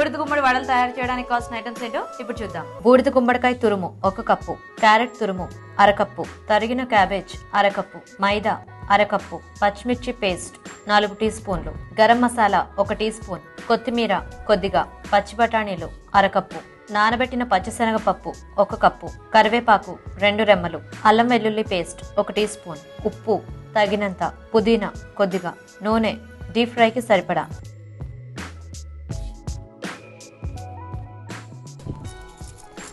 వడలు తయారు చేయడానికి కావాల్సిన ఐటమ్స్ ఏంటో ఇప్పుడు చూద్దాం. బూడిద గుమ్మడికాయ తురుము ఒక కప్పు. క్యారెట్ తురుము అరకప్పు. తరిగిన క్యాబేజ్ అరకప్పు. మైదా అరకప్పు. పచ్చిమిర్చి పేస్ట్ నాలుగు టీ స్పూన్లు. గరం మసాలా ఒక టీ స్పూన్. కొత్తిమీర కొద్దిగా. పచ్చి బఠానీలు అరకప్పు. నానబెట్టిన పచ్చిశనగపప్పు ఒక కప్పు. కరివేపాకు రెండు రెమ్మలు. అల్లం వెల్లుల్లి పేస్ట్ ఒక టీ స్పూన్. ఉప్పు తగినంత. పుదీనా కొద్దిగా. నూనె డీప్ ఫ్రైకి సరిపడా.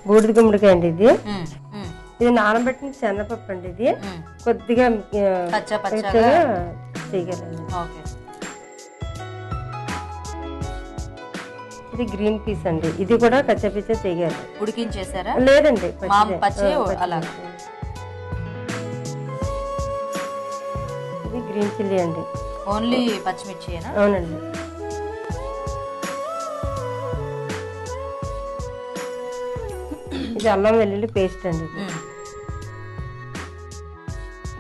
బూడిద గుమ్మడికాయ అండి ఇది. ఇది నానబెట్టిన శనగపప్పు అండి ఇది. కొద్దిగా చేయగలండి ఇది గ్రీన్ పీస్ అండి. ఇది కూడా కచ్చపిచ్చ చేయగలి ఉడికించేసారా? లేదండి ఇది గ్రీన్ చిల్లీ అండి. ఓన్లీ పచ్చిమిర్చియేనా అవునండి. ఇది అల్లం వెల్లుల్లి పేస్ట్ అండి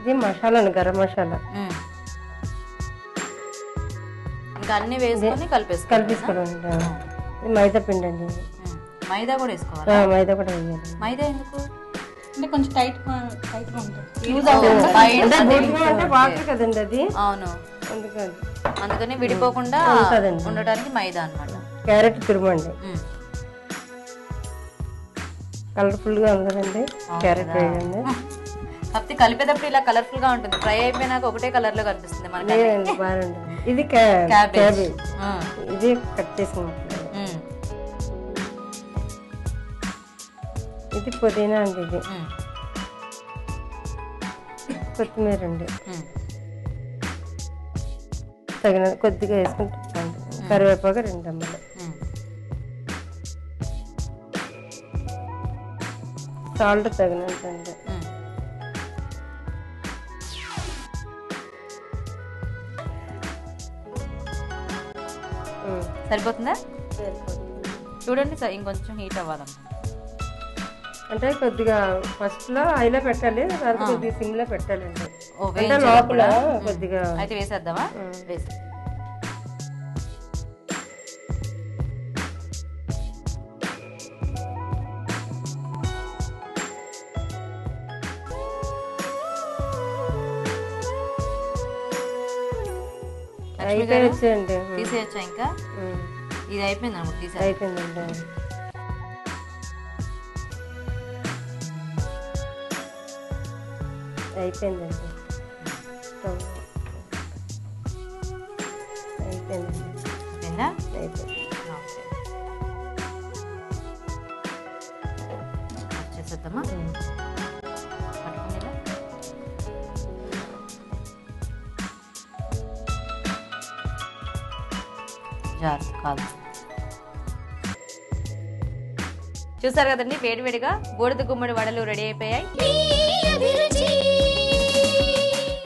ఇది. మసాలా అండి గరం మసాలా. ఇంకా అన్ని వేసుకొని కలిపేసుకోవాలి కలిపిసుకోవడం ఇది మైదా పిండి అండి. మైదా కూడా వేసుకోవాలి? ఆ, మైదా కూడా వేయాలి. మైదా ఎందుకు? అంటే కొంచెం టైట్ ఉంటుంది. అంటే వాటర్ కదండి అది. అవును. అందుకని. అందుకని విడిపోకుండా. ఉండటానికి మైదా అన్నమాట. క్యారెట్ తురుమండి కలర్ఫుల్గా ఉంది కదండి క్యారెట్ వేయండి కాకపోతే కలిపేటప్పుడు ఇలా కలర్ఫుల్గా ఉంటుంది. ఫ్రై అయిపోయినాక ఒకటే కలర్లో కనిపిస్తుంది మనకి బాగుంది ఇది క్యా- క్యాబేజ్. ఇది కట్ చేసుకున్నాం. ఇది పుదీనా అండి ఇది. కొత్తిమీర అండి. తగిన కొద్దిగా వేసుకుంటాం కరివేపాకు రెండు అమ్మలు. సాల్ట్ తగినంత అండి. సరిపోతుందా. చూడండి సార్ ఇంకొంచెం హీట్ అవ్వాలన్నమాట. అంటే కొద్దిగా ఫస్ట్లో హైలో పెట్టాలి తర్వాత కొద్దిగా సిమ్లో పెట్టాలండి అంటే లోపల? కొద్దిగా అయితే వేసేద్దామా? వేసి తీసేయచ్చా ఇంకా? ఇది అయిపోయింది అనమాట తీసే అయిపోయిందండి. అయిపోయిందండి. అయిపోయిందండి. అయిపోయిందా. చేసేద్దామా జాగ్రత్త కాదు. చూసారు కదండి వేడివేడిగా బూడిద గుమ్మడి వడలు రెడీ అయిపోయాయి.